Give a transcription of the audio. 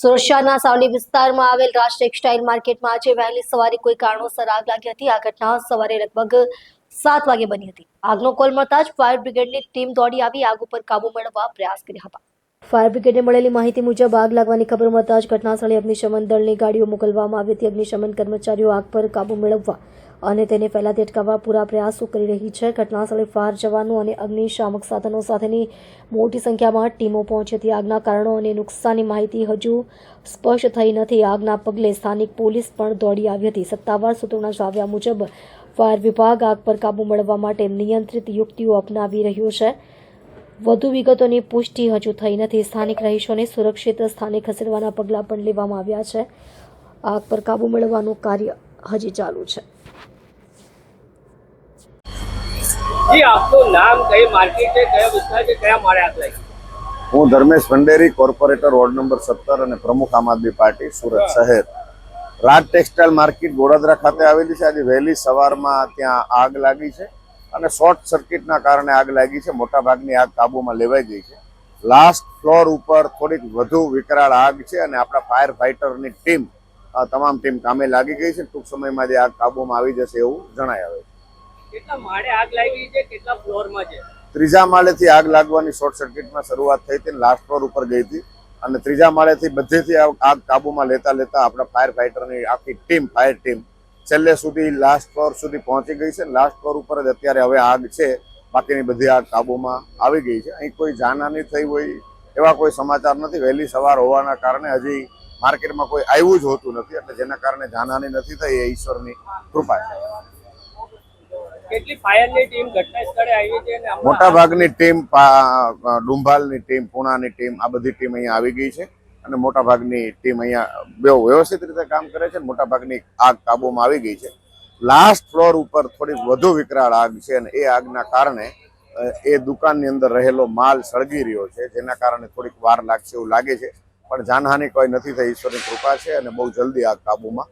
સુરક્ષાના સાવલી વિસ્તારમાં આવેલ રાજ ટેક્સટાઇલ માર્કેટમાં આજે વહેલી સવારે કોઈ કારણોસર આગ લાગી હતી. આ ઘટના સવારે લગભગ સાત વાગે બની હતી. આગનો કોલ મળતા જ ફાયર બ્રિગેડની ટીમ દોડી આવી, આગ ઉપર કાબુ મેળવવા પ્રયાસ કર્યા હતા. ફાયર બ્રિગેડને મળેલી માહિતી મુજબ આગ લાગવાની ખબર મળતા જ ઘટનાસ્થળે અગ્નિશમન દળની ગાડીઓ મોકલવામાં આવી હતી. અગ્નિશમન કર્મચારીઓ આગ પર કાબુ મેળવવા અને તેને ફેલાતી અટકાવવા પૂરા પ્રયાસો કરી રહી છે. ઘટનાસ્થળે ફાર જવાનો અને અગ્નિશામક સાધનો સાથેની મોટી સંખ્યામાં ટીમો પહોંચી હતી આગના કારણો અને નુકસાનની માહિતી હજુ સ્પષ્ટ થઈ નથી. આગના પગલે સ્થાનિક પોલીસ પણ દોડી આવી હતી. સત્તાવાર સૂત્રોના જણાવ્યા મુજબ, ફાયર વિભાગ આગ પર કાબુ મેળવવા માટે નિયંત્રિત યુક્તિઓ અપનાવી રહ્યો છે. વધુ વિગતોની પુષ્ટિ હજુ થઈ નથી. સ્થાનિક રહીશોને સુરક્ષિત સ્થાને ખસેડવાના પગલાં પણ લેવામાં આવ્યા છે. આગ પર કાબુ મેળવવાનું કાર્ય હજી ચાલુ છે. જી આપનું નામ કઈ માર્કેટ છે કયા વિસ્તાર છે કયા માળે આપ લાગી? હું Dharmesh Bhanderi corporator ward number સત્તર અને પ્રમુખ આમ આદમી પાર્ટી સુરત શહેર. રાજ ટેક્સટાઇલ માર્કેટ ગોડાદરા ખાતે આવેલી છે. આજે વહેલી સવારમાં ત્યાં આગ લાગી છે અને શોર્ટ સર્કિટના કારણે આગ લાગી છે. મોટા ભાગની આગ કાબૂમાં લેવાઈ ગઈ છે. લાસ્ટ ફ્લોર ઉપર થોડીક વધુ વિકરાળ આગ છે અને આપણા ફાયર ફાઇટરની ટીમ તમામ ટીમ કામે લાગી ગઈ છે. ટૂંક સમયમાં જે આગ કાબૂમાં આવી જશે એવું જણાય આવે છે. કેટલા માળે આગ ત્રીજા માળેથી આગ લાગવાની શોર્ટ સર્કિટમાં શરૂઆત થઈ હતી, લાસ્ટ ફ્લોર ઉપર ગઈ હતી. અને ત્રીજા માળેથી બધેથી આગ કાબુમાં લેતા લેતા આપણા ફાયર ફાઇટરની આખી ટીમ, ફાયર ટીમ, છેલ્લે સુધી લાસ્ટ ફ્લોર સુધી પહોંચી ગઈ છે. લાસ્ટ ફ્લોર ઉપર જ અત્યારે હવે આગ છે. બાકીની બધી આગ કાબુમાં આવી ગઈ છે. અહીં કોઈ જાનહાની થઈ હોય એવા કોઈ સમાચાર નથી. વહેલી સવાર હોવાના કારણે હજી માર્કેટમાં કોઈ આવ્યું જ હોતું નથી. એટલે જેના કારણે જાનહાની નથી થઈ એ ઈશ્વરની કૃપા છે કેટલી ટીમ મોટા ભાગની ટીમ ડુંભાલની ટીમ, પુણાની ટીમ, આ બધી ટીમ અહીંયા આવી ગઈ છે અને મોટા ભાગની ટીમ અહીંયા બહુ વ્યવસ્થિત રીતે કામ કરે છે મોટા ભાગની આગ કાબૂમાં આવી ગઈ છે. લાસ્ટ ફ્લોર ઉપર થોડીક વધુ વિકરાળ આગ છે અને એ આગના કારણે એ દુકાનની અંદર રહેલો માલ સળગી રહ્યો છે, જેના કારણે થોડીક વાર લાગશે એવું લાગે છે. પણ જાનહાનિ કોઈ નથી થઈ, ઈશ્વરની કૃપા છે અને બહુ જલ્દી આગ કાબૂમાં